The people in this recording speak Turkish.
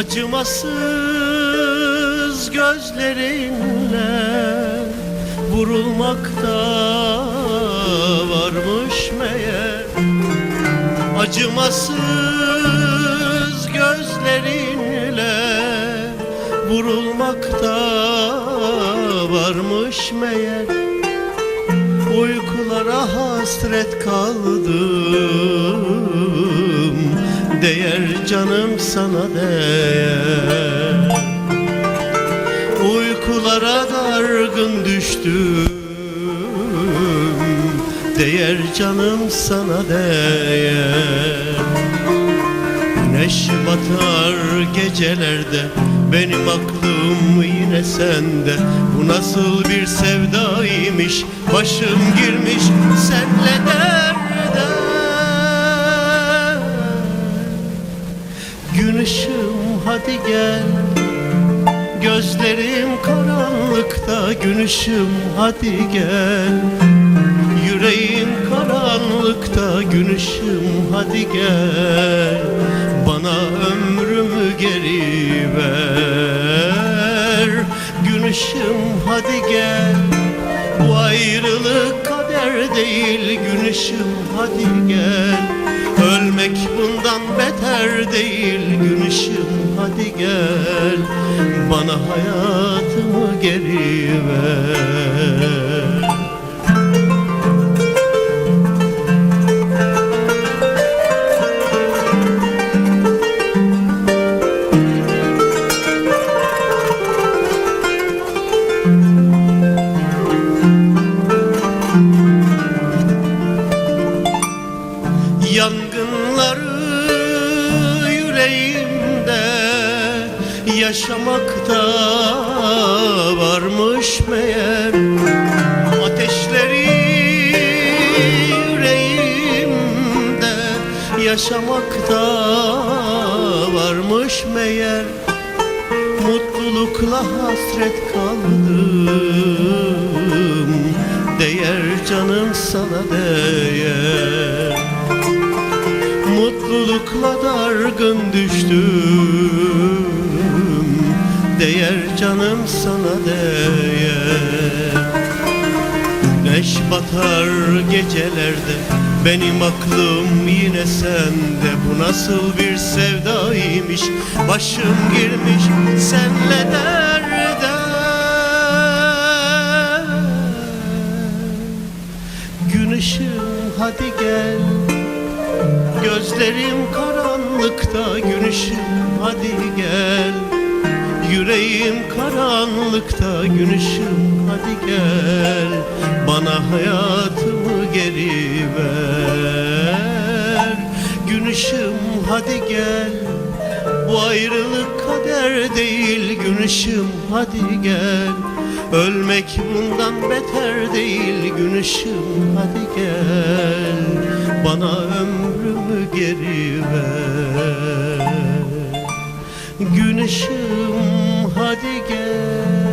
Acımasız gözlerinle vurulmakta varmış meğer. Acımasız gözlerinle vurulmakta varmış meğer. Uykulara hasret kaldım Değer canım sana değer Uykulara dargın düştüm. Değer canım sana değer Güneş batar gecelerde Benim aklım yine sende. Bu nasıl bir sevdaymış Başım girmiş senle derde hadi gel. Gözlerim karanlıkta Gün ışığım. Hadi gel. Yüreğim karanlıkta Gün ışığım. Hadi gel. Bana ömrümü geri ver. Gün ışığım hadi gel. Bu ayrılık kader değil Gün ışığım. Hadi gel Ölmek bundan beter değil. Gün ışığım hadi gel. Bana hayatımı geri ver Yangınları yüreğimde yaşamakta varmış meğer. Ateşleri yüreğimde yaşamakta varmış meğer. Mutlulukla hasret kaldım Değer canım sana değer Mutlulukla dargın düştüm. Değer canım sana değer. Güneş batar gecelerde Benim aklım yine sende. Bu nasıl bir sevdaymış Başım girmiş senle derde. Gün ışığım hadi gel Gözlerim karanlıkta Gün ışığım hadi gel. Yüreğim karanlıkta Gün ışığım hadi gel. Bana hayatımı geri ver. Gün ışığım hadi gel Bu ayrılık kader değil Gün hadi gel. Ölmek bundan beter değil Gün hadi gel. Bana ömrümü geri ver. Gün hadi gel